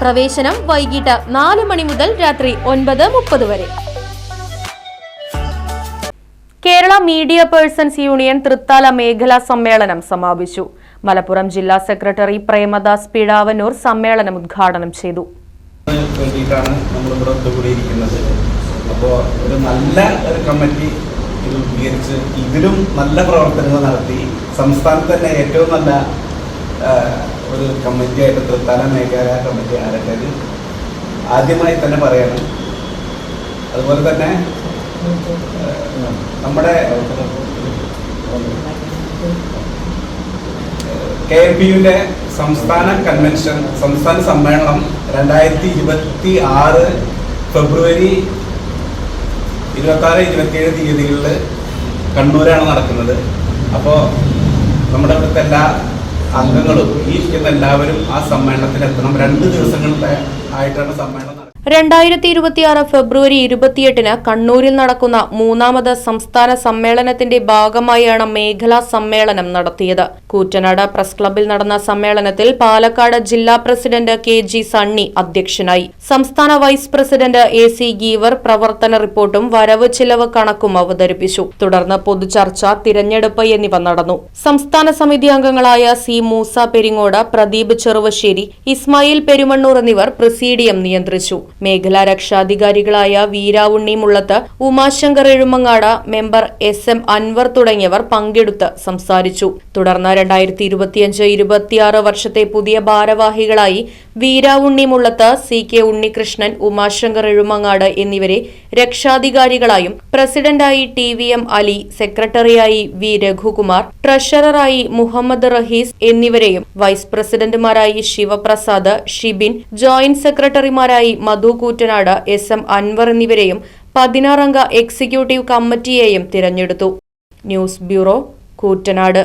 പ്രവേശനം വൈകിട്ട് നാല് മണി മുതൽ രാത്രി ഒൻപത് മുപ്പത് വരെ. Kerala media persons union Thrithala മേഖലാ സമ്മേളനം സമാപിച്ചു. മലപ്പുറം ജില്ലാ സെക്രട്ടറി പ്രേമദാസ് പിഴാവന്നൂർ സമ്മേളനം ഉദ്ഘാടനം ചെയ്തു. ഇതിലും നല്ല പ്രവർത്തനങ്ങൾ നടത്തി സംസ്ഥാനത്ത് തന്നെ ഏറ്റവും നല്ല ഒരു കമ്മിറ്റിയായിട്ട് തൃത്താല മേഖല കമ്മിറ്റി ആരട്ടത് ആദ്യമായി തന്നെ പറയണം. അതുപോലെ തന്നെ നമ്മുടെ കെ എം പി യുവിന്റെ സംസ്ഥാന കൺവെൻഷൻ സംസ്ഥാന സമ്മേളനം രണ്ടായിരത്തി ഇരുപത്തി ആറ് ഫെബ്രുവരി ഇരുപത്തി ആറ് ഇരുപത്തിയേഴ് തീയതികളിൽ കണ്ണൂരാണ് നടക്കുന്നത്. അപ്പോൾ നമ്മുടെ ഇവിടുത്തെ എല്ലാ അംഗങ്ങളും ഈ എല്ലാവരും ആ സമ്മേളനത്തിൽ എത്തണം. രണ്ട് ദിവസങ്ങളിലെ ആയിട്ടാണ് സമ്മേളനം രണ്ടായിരത്തി ഇരുപത്തിയാറ് ഫെബ്രുവരി ഇരുപത്തിയെട്ടിന് കണ്ണൂരിൽ നടക്കുന്ന മൂന്നാമത് സംസ്ഥാന സമ്മേളനത്തിന്റെ ഭാഗമായാണ് മേഖലാ സമ്മേളനം നടത്തിയത്. കൂറ്റനാട് പ്രസ് ക്ലബിൽ നടന്ന സമ്മേളനത്തിൽ പാലക്കാട് ജില്ലാ പ്രസിഡന്റ് കെ ജി സണ്ണി അധ്യക്ഷനായി. സംസ്ഥാന vice president A C Geevar പ്രവർത്തന റിപ്പോർട്ടും വരവ് ചിലവ് കണക്കും അവതരിപ്പിച്ചു. തുടർന്ന് പൊതുചർച്ച തിരഞ്ഞെടുപ്പ് എന്നിവ നടന്നു. സംസ്ഥാന സമിതി അംഗങ്ങളായ സി മൂസ പെരിങ്ങോട് പ്രദീപ് ചെറുവശ്ശേരി ഇസ്മായിൽ പെരുമണ്ണൂർ എന്നിവർ പ്രസീഡിയം നിയന്ത്രിച്ചു. മേഖലാ രക്ഷാധികാരികളായ Veeravunni Mullath Umashankar Ezhumangad member S M Anvar തുടങ്ങിയവർ പങ്കെടുത്ത് സംസാരിച്ചു. തുടർന്ന് രണ്ടായിരത്തി ഇരുപത്തിയഞ്ച് ഇരുപത്തിയാറ് വർഷത്തെ പുതിയ ഭാരവാഹികളായി വീരാവുണ്ണി മുള്ളത്ത് സി കെ ഉണ്ണികൃഷ്ണൻ ഉമാശങ്കർ എഴുമങ്ങാട് എന്നിവരെ രക്ഷാധികാരികളായും പ്രസിഡന്റായി ടി വി എം അലി സെക്രട്ടറിയായി വി രഘുകുമാർ ട്രഷററായി മുഹമ്മദ് റഹീസ് എന്നിവരെയും വൈസ് പ്രസിഡന്റുമാരായി ശിവപ്രസാദ് ഷിബിൻ ജോയിന്റ് സെക്രട്ടറിമാരായി മധു കൂറ്റനാട് എസ് എം അൻവർ എന്നിവരെയും പതിനാറംഗ എക്സിക്യൂട്ടീവ് കമ്മിറ്റിയെയും തിരഞ്ഞെടുത്തു. News bureau Koottanad.